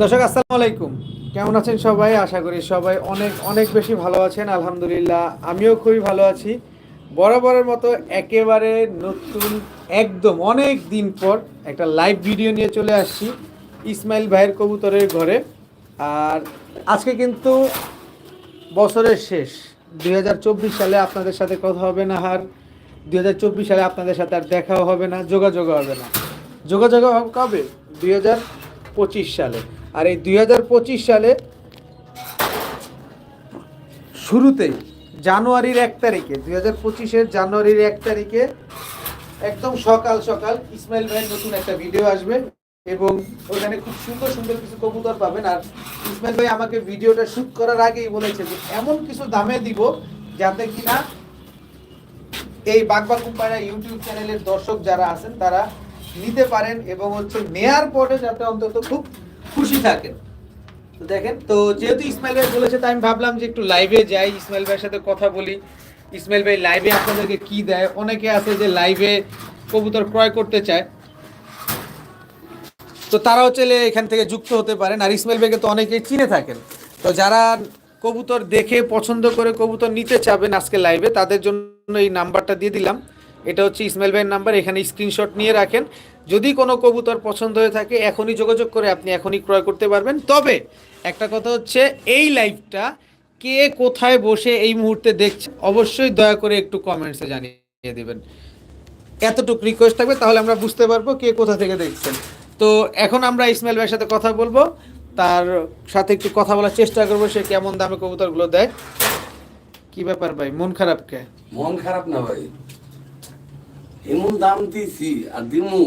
দর্শক, আসসালামু আলাইকুম। কেমন আছেন সবাই? আশা করি সবাই অনেক অনেক বেশি ভালো আছেন, আলহামদুলিল্লাহ। আমিও খুবই ভালো আছি। বরাবরের মতো একেবারে নতুন, একদম অনেক দিন পর একটা লাইভ ভিডিও নিয়ে চলে আসছি ইসমাইল ভাইয়ের কবুতরের ঘরে। আর আজকে কিন্তু বছরের শেষ। দু হাজার চব্বিশ সালে আপনাদের সাথে কথা হবে না আর দুই হাজার চব্বিশ সালে আপনাদের সাথে আর দেখাও হবে না যোগাযোগ হবে না। যোগাযোগ হবে কবে? দুই সালে। আর এই দুই হাজার পঁচিশ সালে শুরুতেই জানুয়ারির এক তারিখে, দুই হাজার পঁচিশের জানুয়ারির এক তারিখে একদম সকাল সকাল ইসমাইল ভাইয়ের নতুন একটা ভিডিও আসবে এবং ওখানে খুব সুন্দর সুন্দর কিছু কবুতর পাবেন। আর ইসমাইল ভাই আমাকে ভিডিওটা শুট করার আগেই বলেছে যে এমন কিছু দামে দিব যাতে কিনা এই বাগবা কুম্পাড়া ইউটিউব চ্যানেলের দর্শক যারা আছেন তারা নিতে পারেন এবং হচ্ছে নেয়ার পরে যাতে অন্তত খুব খুশি থাকেন। তো দেখেন, তো যেহেতু ইসমাইল ভাই বলেছে, তাই আমি ভাবলাম যে একটু লাইভে যাই, ইসমাইল ভাইয়ের সাথে কথা বলি। ইসমাইল ভাই লাইভে আপনাদেরকে কি দেয়? অনেকে আছে যে লাইভে কবুতর ক্রয় করতে চায়। তো তারাও চাইলে এখান থেকে যুক্ত হতে পারেন। আর ইসমাইল ভাইকে তো অনেকেই চিনে থাকেন। তো যারা কবুতর দেখে পছন্দ করে কবুতর নিতে চাবেন আজকে লাইভে তাদের জন্য এই নাম্বারটা দিয়ে দিলাম। এটা হচ্ছে ইসমাইল ভাইয়ের নাম্বার এখানে স্ক্রিনশট নিয়ে রাখেন। যদি কোনো কবুতর পছন্দ হয়ে থাকে, এখনই যোগাযোগ করে আপনি এখনই ক্রয় করতে পারবেন। তবে একটা কথা হচ্ছে, এই লাইভটা কে কোথায় বসে এই মুহূর্তে দেখছে, অবশ্যই দয়া করে একটু কমেন্টসে জানিয়ে দেবেন। এতটুকু রিকোয়েস্ট থাকবে, তাহলে আমরা বুঝতে পারব কে কোথা থেকে দেখছেন। তো এখন আমরা ইসমাইল ভাইয়ের সাথে কথা বলব। তার সাথে একটু কথা বলার চেষ্টা করব, সে কেমন দামে কবুতরগুলো দেয়। কি ব্যাপার ভাই, মন খারাপ কে? মন খারাপ না ভাই। এমন দাম দিছি আর দিমু।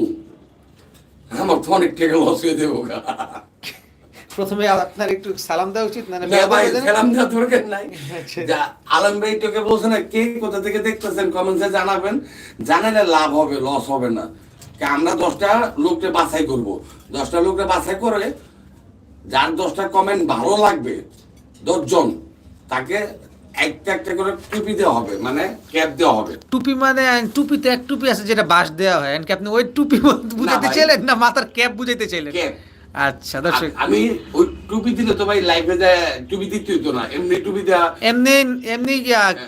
আমার তো অনেক টাকা লস হয়ে দেবো প্রথমে আপনার একটু সালাম দেওয়া উচিত না ভাই সালাম দেওয়ার দরকার নাই। আচ্ছা। যা আলম ভাই তোকে বলছে না কে কোথা থেকে দেখতেছেন? কমেন্টসে জানাবেন। জানালে লাভ হবে লস হবে না। আমরা দশটা লোককে বাছাই করব। দশটা লোককে বাছাই করে যার দশটা কমেন্ট ভালো লাগবে দশজন তাকে একটা একটা করে টুপি দেওয়া হবে মানে ক্যাপ দেওয়া হবে। টুপি মানে টুপিতে এক টুপি আছে যেটা বাঁশ দেওয়া হয়। এন্ড আপনি ওই টুপি বুঝাইতে। চাইলেন না মাথার ক্যাপ বুঝাইতে চাইলেন? আচ্ছা দর্শক। আমি ওই টুপি দিলে তো ভাই যায় টুপি দিতে না এমনি টুপি এমনি এমনি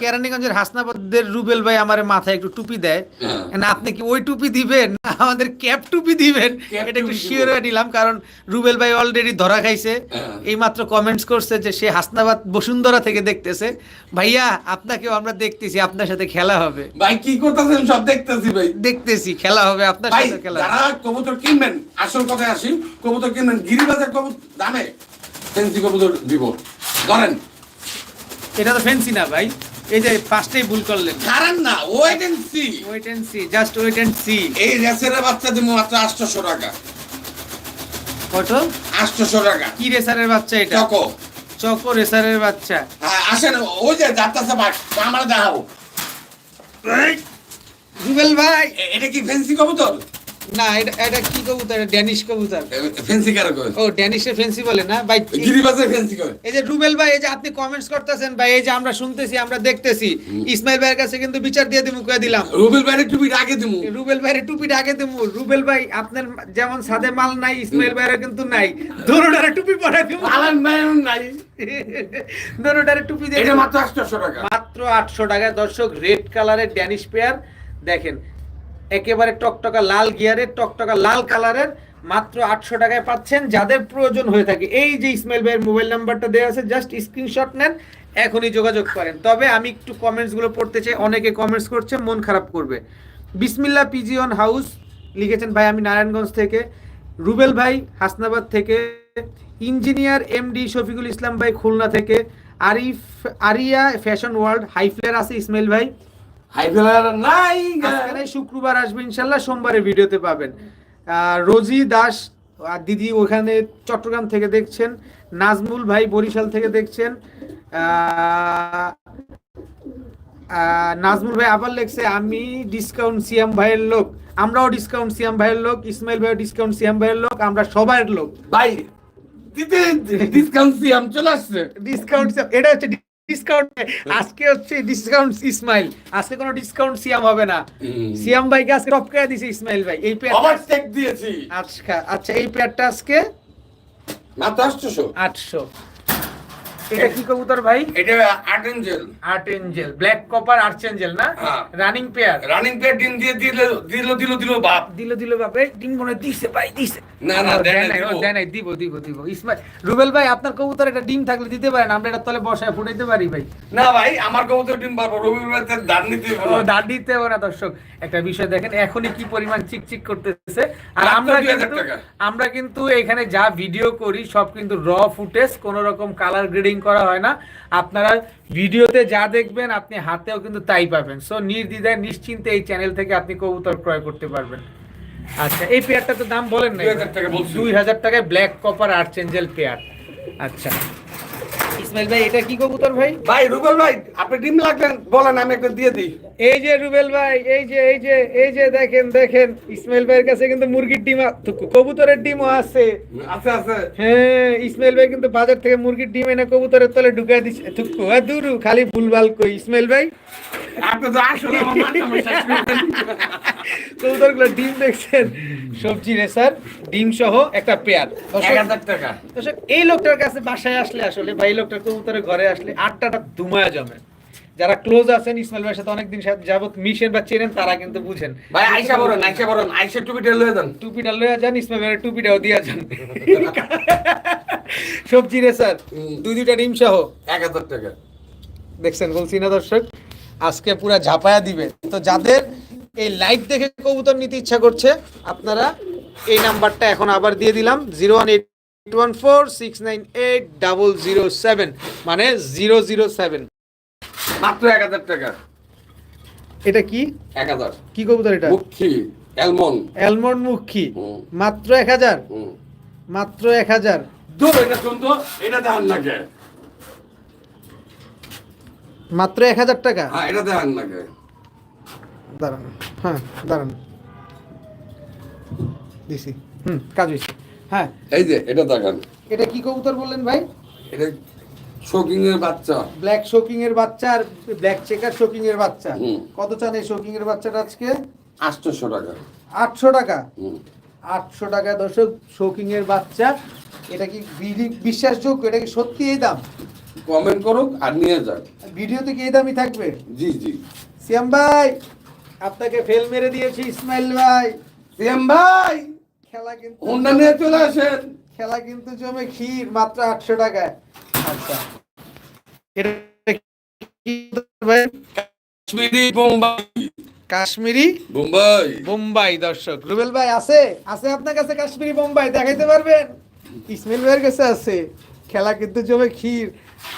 কেরানীগঞ্জের হাসনাবাদের রুবেল ভাই আমার মাথায় একটু টুপি দেয়। হ্যাঁ। না আপনি কি ওই টুপি দিবেন? না আমাদের ক্যাপ টুপি দিবেন? এটা একটু শিওর হয়ে নিলাম কারণ রুবেল ভাই অলরেডি ধরা খাইছে। এই মাত্র কমেন্টস করছে যে সে হাসনাবাদ বসুন্ধরা থেকে দেখতেছে। ভাইয়া আপনাকেও আমরা দেখতেছি আপনার সাথে খেলা হবে। ভাই কি করতেছেন? সব দেখতেছি ভাই। দেখতেছি খেলা হবে আপনার সাথে খেলা যারা কবুতর কিনবেন আসল কথায় আসি কবুতর কিনবেন গিরিবাজার কবুতর দামে। ফেন্সি কবুতর দিব? ধরেন। এটা তো ফেন্সি না ভাই। এই যে ফার্স্টেই ভুল করলেন। কারণ না wait and see wait and see just wait and see এই রেসের বাচ্চা দিব মাত্র আটশোশো টাকা। কত? আটশোশো টাকা। কি রেসারের বাচ্চা এটা? চকো। চকো রেসারের বাচ্চা। হ্যাঁ আসেন ওই যে যাত্রাছে ভাই আমার দেখাও রুবেল ভাই। এটা কি ফেন্সি কবুতর? না এটা এটা কি কবুতর? ড্যানিশ কবুতর। ফেন্সি কারও ও ড্যানিশের ফেন্সি বলে না? ভাই এই- ফেন্সি কয়? এই যে রুবেল ভাই এই যে আপনি কমেন্টস করতেছেন ভাই এই যে আমরা শুনতেছি আমরা দেখতেছি ইসমাইল ভাইয়ের কাছে কিন্তু বিচার দিয়ে দিমু কয়ে দিলাম। রুবেল ভাইয়ের টুপি আগে দিমু। রুবেল ভাইয়ের টুপি আগে দিমু। রুবেল ভাই আপনার যেমন সাদে মাল নাই ইসমাইল ভাইয়ের কিন্তু নাই। দোনোটারে টুপি পরাই দিমু। আলান ভাইয়ের নাই। দোনোটারে টুপি দিয়ে এটা মাত্র টাকা। আটশো টাকায় দর্শক রেড কালারের ড্যানিশ পেয়ার দেখেন। একেবারে টকটকা লাল গিয়ারের, টকটকা লাল কালারের, মাত্র আটশো টাকায় পাচ্ছেন যাদের প্রয়োজন হয়ে থাকে। এই যে ইসমাইল ভাইয়ের মোবাইল নাম্বারটা দেওয়া আছে, জাস্ট স্ক্রিনশট নেন, এখনই যোগাযোগ করেন। তবে আমি একটু কমেন্টসগুলো পড়তে চাই, অনেকে কমেন্টস করছে, মন খারাপ করবে। বিসমিল্লা পিজিয়ন হাউস লিখেছেন, ভাই, আমি নারায়ণগঞ্জ থেকে। রুবেল ভাই, হাসনাবাদ থেকে। ইঞ্জিনিয়ার এমডি শফিকুল ইসলাম ভাই, খুলনা থেকে। Arif, Arya fashion world high flyer আছে ইসমাইল ভাই। হাই নাই আজকে শুক্রবার আসবে ইনশাল্লাহ সোমবারে ভিডিওতে পাবেন। রোজি দাস আর দিদি ওখানে চট্টগ্রাম থেকে দেখছেন নাজমুল ভাই বরিশাল থেকে দেখছেন নাজমুল ভাই আবার লেখছে আমি ডিসকাউন্ট সিএম ভাইয়ের লোক। আমরাও ডিসকাউন্ট সিএম ভাইয়ের লোক ইসমাইল ভাই ডিসকাউন্ট সিএম ভাইয়ের লোক আমরা সবার লোক। ভাই ডিসকাউন্ট সিয়াম চলে আসছে। ডিসকাউন্ট এটা হচ্ছে ডিসকাউন্ট আজকে হচ্ছে ডিসকাউন্ট ইসমাইল আজকে কোনো ডিসকাউন্ট সিয়াম হবে না। সিয়াম ভাইকে আজকে টপ করে দিছে ইসমাইল ভাই। এই পেয়ার চেক দিয়েছি। আচ্ছা আচ্ছা এই পেয়ারটা আজকে মাত্র আটশোশো আটশো। এটা কি কবুতর ভাই? এটা আট angel art angel black copper archangel না। রানিং পেয়ার রানিং পেয়ার ডিম দিয়ে দিল দিল দিল দিল বাপ। দিল দিল বাপে। ডিম মনে দিছে ভাই দিছে। না, না, নাই, নাই, দিব। দিব দিব ইসমাইল রুবেল ভাই আপনার কবুতর একটা ডিম থাকলে দিতে পারেন আমরা এটা তলে বসায় ফুটাইতে পারি ভাই। না ভাই আমার কবুতর ডিম পারব রবিবার দান নিতে হবে ও না। দাঁড় দিতে হবে না দর্শক। একটা বিষয় দেখেন এখনই কি পরিমাণ চিকচিক করতেছে। আর আমরা কিন্তু আমরা কিন্তু এখানে যা ভিডিও করি সব কিন্তু র ফুটেজ কোনো রকম কালার গ্রেডিং করা হয় না। আপনারা ভিডিওতে যা দেখবেন আপনি হাতেও কিন্তু তাই পাবেন। সো নির্দ্বিধায় নিশ্চিন্তে এই চ্যানেল থেকে আপনি কবুতর ক্রয় করতে পারবেন। আচ্ছা এই পেয়ারটা তো দাম বলেন না 2000 টাকা বলছি। দুই হাজার টাকায় ব্ল্যাক কপার আর্চেঞ্জেল পেয়ার আচ্ছা। ইসমাইল ভাই এটা কি কবুতর ভাই? ভাই রুবেল ভাই আপনি ডিম লাগবেন বলেন আমি একটা দিয়ে দিই। এই যে রুবেল ভাই এই যে এই যে এই যে দেখেন দেখেন ইসমাইল ভাইয়ের কাছে কিন্তু মুরগির ডিম কবুতরের ডিমও আছে। আছে আছে। হ্যাঁ ইসমাইল ভাই কিন্তু বাজার থেকে মুরগির ডিম এনে কবুতরের তলে ঢুকাই দিচ্ছে থুকু আর দুরু খালি ভুলভাল কই ইসমাইল ভাই? আপনি তো আসলে। কবুতরগুলো ডিম দেখছেন। সবজি রে স্যার ডিম সহ একটা পেয়ার। দর্শক এই লোকটার কাছে বাসায় আসলে আসলে ভাই এই লোকটার কবুতরের ঘরে আসলে আটটাটা দুমায়া জমে। যারা ক্লোজ আছেন ইসমাইল ভাইয়ের সাথে অনেকদিন যাবত মিশেন বা চেনেন তারা কিন্তু বুঝেন। ভাই আইসা আইসা আইসা টুপিটা লয়ে দেন টুপিটা লইয়া যান ইসমাইল ভাইয়ের টুপিটাও দিয়া যান। সবজি রে স্যার দুই দুইটা ডিম সহ। এক হাজার টাকা। দেখছেন বলছি না দর্শক আজকে পুরা ঝাপায়া দিবে। তো যাদের এই লাইভ দেখে কবুতর নিতে ইচ্ছা করছে। আপনারা এই নাম্বারটা এখন আবার দিয়ে দিলাম zero one eight one four six nine eight double zero seven মানে জিরো জিরো সেভেন। মাত্র এক হাজার টাকা। এটা কি? এক হাজার। কি কবুতর এটা? মুখী অ্যালমন্ড অ্যালমন্ড মুখী মাত্র এক হাজার? মাত্র এক হাজার। দূর এটা শুন তো এটা দেখান লাগে। মাত্র এক হাজার টাকা? হ্যাঁ এটা দেখান লাগে। দাঁড়ান। হ্যাঁ দাঁড়ান। দিছি। হুম কাজ হয়েছে। হ্যাঁ। এই যে এটা দেখান। এটা কি কবুতর বললেন ভাই? এটা শোকিং এর বাচ্চা। ব্ল্যাক শোকিং এর বাচ্চা আর ব্ল্যাক চেকার শোকিং এর বাচ্চা কত চান এই শোকিং এর বাচ্চাটা আজকে? আটশোশো টাকা। আটশো টাকা? হুম। আটশো টাকা দর্শক শোকিং এর বাচ্চা। এটা কি বিশ্বাসযোগ্য? এটা কি সত্যি এই দাম? কমেন্ট করুক আর নিয়ে যাক ভিডিওতে কি এই দামই থাকবে? জি জি। সিয়াম ভাই! আপনাকে ফেল মেরে দিয়েছি ইসমাইল ভাই। সিএম ভাই খেলা কিন্তু হোন্ডা নিয়ে চলে আসেন। খেলা কিন্তু জমে ক্ষীর মাত্র আটশো টাকায়। আচ্ছা। এটা কি ভাই? কাশ্মীরি বোম্বাই। কাশ্মীরি বোম্বাই। বোম্বাই দর্শক। রুবেল ভাই আছে? আছে আপনার কাছে কাশ্মীরি বোম্বাই দেখাইতে পারবেন? ইসমাইল ভাইয়ের কাছে আছে। খেলা কিন্তু জমে ক্ষীর।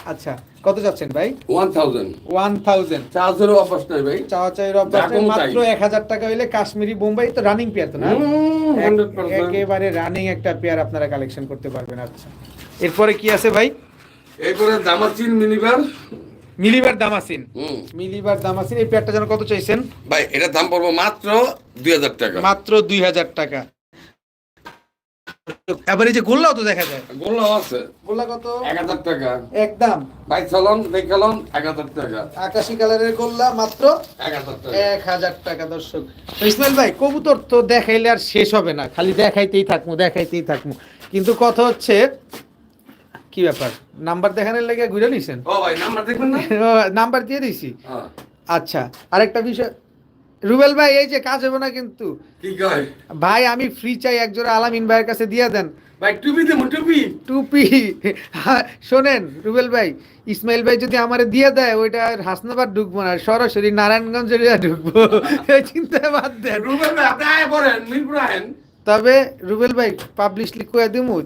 আচ্ছা কত যাচ্ছেন ভাই? One thousand. One thousand. নাই মাত্র এক হাজার টাকা হইলে কাশ্মীরি বোম্বাই তো রানিং পেয়ার তো না? হুম, এক- 100% একেবারে রানিং একটা পেয়ার আপনারা কালেকশন করতে পারবেন আচ্ছা। এরপরে কি আছে ভাই? এরপরে দামাচিন মিনিবার মিলিবার দামাসিন। মিলিবার দামাসিন এই পেয়ারটা যেন কত চাইছেন? ভাই এটার দাম পড়ব মাত্র দুই হাজার টাকা। মাত্র দুই হাজার টাকা। এবার এই যে গোল্লাও তো দেখা যায়। গোল্লাও আছে। গোল্লা কত? এক হাজার টাকা। একদম ভাই চলন দেখালন এক হাজার টাকা। আকাশি কালারের গোল্লা মাত্র এক হাজার টাকা। এক হাজার টাকা দর্শক। ইসমাইল ভাই কবুতর তো দেখাইলে আর শেষ হবে না। খালি দেখাইতেই থাকব দেখাইতেই থাকব কিন্তু কথা হচ্ছে কি ব্যাপার? নাম্বার দেখানোর লেগে ঘুরে নিছেন? ও ভাই নাম্বার দেখবেন না? নাম্বার দিয়ে দিছি। হ্যাঁ। আচ্ছা আরেকটা বিষয় রুবেল ভাই এই যে কাজ হবে না কিন্তু। কি কয়? ভাই আমি ফ্রি চাই একজোড়া আলামিন ভাইয়ের কাছে দিয়ে দেন। ভাই টুপি দেবো টুপি। টুপি? হ্যাঁ, শোনেন রুবেল ভাই ইসমাইল ভাই যদি আমারে দিয়ে দেয় ওইটা হাসনাবাদ ঢুকবো না সরাসরি নারায়ণগঞ্জের ঢুকবো। চিন্তা বাদ দেন। রুবেল ভাই আপনি আয় পড়েন মিরপুর আহেন তবে রুবেল ভাই পাবলিশলি কয়ে দিমু।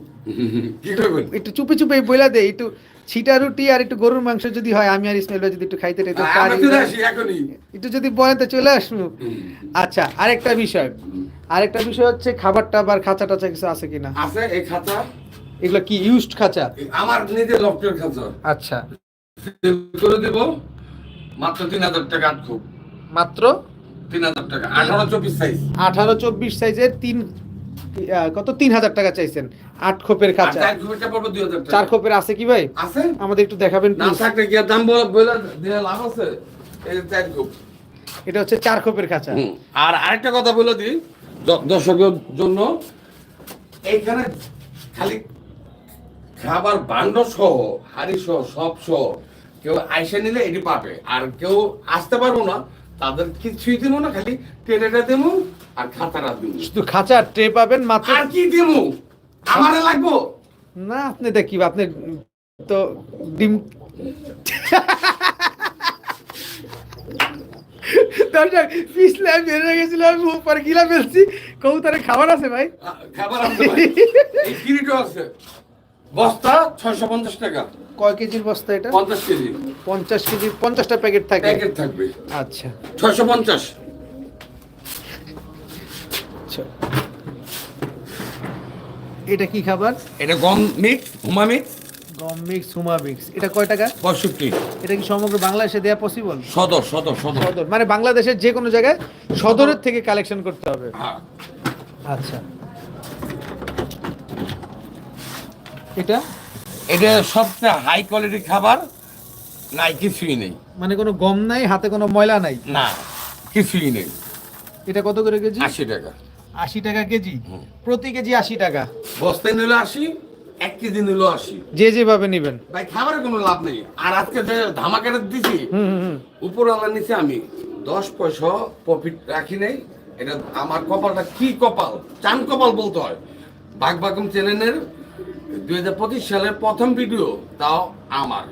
একটু চুপি চুপি বইলা দে একটু ছিটা রুটি আর একটু গরুর মাংস যদি হয় আমি আর ইসমাইল ভাই যদি একটু খাইতে টাইতে পারি। একটু যদি বলেন তো চলে আসব। আচ্ছা আরেকটা বিষয়। আরেকটা বিষয় হচ্ছে খাবার টাবার খাঁচা টাচা কিছু আছে কিনা? আছে এই খাঁচা। এগুলো কি ইউজড খাঁচা? আমার নিজের লফটের খাতা আচ্ছা। করে দেব মাত্র তিন হাজার টাকা খুব। মাত্র? তিন হাজার টাকা আঠারো চব্বিশ সাইজ আঠারো চব্বিশ সাইজের তিন কত? তিন হাজার টাকা চাইছেন। আট খোপের খাঁচা। চার খোপের আছে কি ভাই? আছে? আমাদের একটু দেখাবেন না থাকলে কি দাম লাভ আছে? এটা হচ্ছে চার খোপের খাঁচা। আর আরেকটা কথা বলে দিই দর্শকের জন্য। এইখানে খালি খাবার বান্ড সহ হাড়ি সহ সব সহ কেউ আইসে নিলে এটি পাবে। আর কেউ আসতে পারব না তাদের কিছুই দিব না খালি টেনেটা দেবো আর খাতাটা দিব শুধু খাঁচা ট্রে পাবেন মাত্র আর কি দিব আমারে লাগবো? না আপনি দেখি আপনি তো ডিম দর্শক পিছলে আমি বেরিয়ে গেছিলাম আমি উপরে গিলা ফেলছি। কবুতরে খাবার আছে ভাই? খাবার আছে ভাই। এই কিরিটো আছে। বস্তা ছয়শো পঞ্চাশ টাকা। কয় কেজির বস্তা এটা? পঞ্চাশ কেজি। পঞ্চাশ কেজি পঞ্চাশটা প্যাকেট থাকে। প্যাকেট থাকবে। আচ্ছা। ছয়শো পঞ্চাশ আচ্ছা এটা কি খাবার? এটা গম মিক্স হুমা মিক্স। গম মিক্স হুমা মিক্স। এটা কয় টাকা পঁয়ষট্টি। এটা কি সমগ্র বাংলাদেশে দেওয়া পসিবল সদর সদর সদর। সদর। মানে বাংলাদেশের যে কোনো জায়গায় সদরের থেকে কালেকশন করতে হবে। হ্যাঁ। আচ্ছা। এটা? এটা সবচেয়ে হাই কোয়ালিটির খাবার নাই কিছুই নেই। মানে কোনো গম নাই হাতে কোনো ময়লা নাই? না কিছুই নেই। এটা কত করে কেজি? আশি টাকা। আশি টাকা কেজি? প্রতি কেজি আশি টাকা? বস্তায় নিল আশি এক কেজি নিল আশি। যে যেভাবে নেবেন। ভাই খাবারের কোনো লাভ নেই। আর আজকে যে ধামাকাটা দিছি হুম হুম, হুম। উপরওয়ালা নিচে আমি দশ পয়সা প্রফিট রাখি নেই। এটা আমার কপালটা কি কপাল? চান কপাল বলতে হয়। বাঘ বাগম চ্যানেলের দুই হাজার পঁচিশ সালের প্রথম ভিডিও তাও আমার।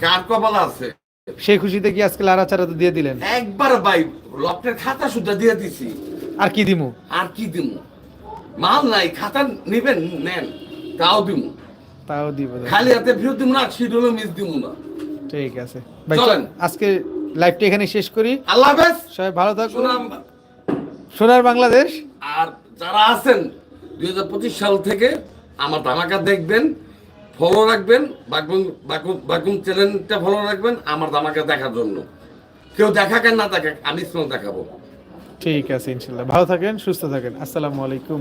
কার কপাল আছে? সেই খুশিতে কি আজকে লাড়া চারা তো দিয়ে দিলেন? একবার ভাই লকটের খাতা সুদ্ধা দিয়ে দিছি। আর কি দিমু? আর কি দিব মাল নাই খাতা নিবেন নেন তাও দিব তাও দিব খালি হাতে ফেরত দিব না শিডিউলও মিস দিব না। ঠিক আছে। ভাই চলেন। আজকে লাইভটা এখানে শেষ করি। আল্লাহ হাফেজ। সবাই ভালো থাকুন। সোনার বাংলাদেশ। আর যারা আছেন দুই হাজার পঁচিশ সাল থেকে আমার ধামাকা দেখবেন ফলো রাখবেন বাকুম বাকুম বাকুম চ্যানেলটা ফলো রাখবেন আমার ধামাকা দেখার জন্য। কেউ দেখাক আর না দেখাক আমি স্মল দেখাবো। ঠিক আছে ইনশাল্লাহ। ভালো থাকেন সুস্থ থাকেন। আসসালামু আলাইকুম।